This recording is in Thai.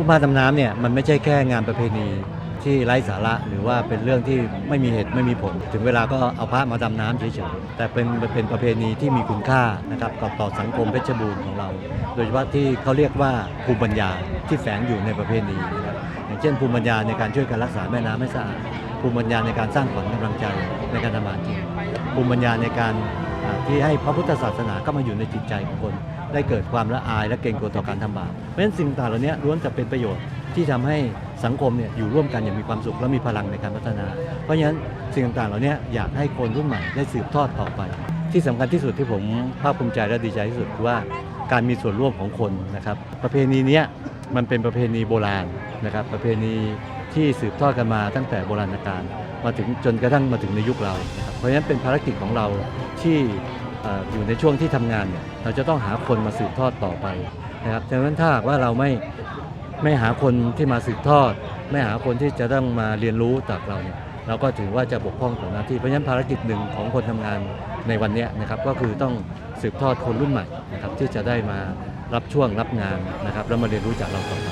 ผู้พาดำน้ำเนี่ยมันไม่ใช่แค่งานประเพณีที่ไร้สาระหรือว่าเป็นเรื่องที่ไม่มีเหตุไม่มีผล ถึงเวลาก็เอาพระมาดำน้ำเฉยๆแต่เป็นเป็นประเพณีที่มีคุณค่านะครับกับต่อสังคมเพชรบูรณ์ของเรา โดยเฉพาะที่เขาเรียกว่าภูมิปัญญาที่แฝงอยู่ในประเพณีนะครับอย่างเช่นภูมิปัญญาในการช่วยกันรักษาแม่น้ำให้สะอาดภูมิปัญญาในการสร้างขวัญกำลังใจในการทำงานจริงภูมิปัญญาในการที่ให้พระพุทธศาสนาเข้ามาอยู่ในจิตใจของคน ได้เกิดความละอายและเกรงกลัวต่อการทำบาปเพราะฉะนั้นสิ่งต่างเหล่านี้ล้วนจะเป็นประโยชน์ที่ทำให้สังคมเนี่ยอยู่ร่วมกันอย่างมีความสุขและมีพลังในการพัฒนา เพราะฉะนั้นสิ่งต่างๆเหล่านี้อยากให้คนรุ่นใหม่ได้สืบทอดต่อไป ที่สำคัญที่สุดที่ผมภาคภูมิใจและดีใจที่สุดคือว่าการมีส่วนร่วมของคนนะครับ ประเพณีนี้มันเป็นประเพณีโบราณนะครับ ประเพณีที่สืบทอดกันมาตั้งแต่โบราณกาลมาถึงจนกระทั่งมาถึงในยุคเรานะครับเพราะฉะนั้นเป็นภารกิจของเราที่ อยู่ในช่วงที่ทำงานเนี่ยเราจะต้องหาคนมาสืบทอดต่อไปนะครับดังนั้นถ้าหากว่าเราไม่ไม่หาคนที่มาสืบทอด ไม่หาคนที่จะต้องมาเรียนรู้จากเราเนี่ยเราก็ถือว่าจะบกพร่องต่อหน้าที่เพราะฉะนั้นภารกิจหนึ่งของคนทำงานในวันเนี้ยนะครับก็คือต้องสืบทอดคนรุ่นใหม่นะครับที่จะได้มารับช่วงรับงานนะครับแล้วมาเรียนรู้จากเราต่อไป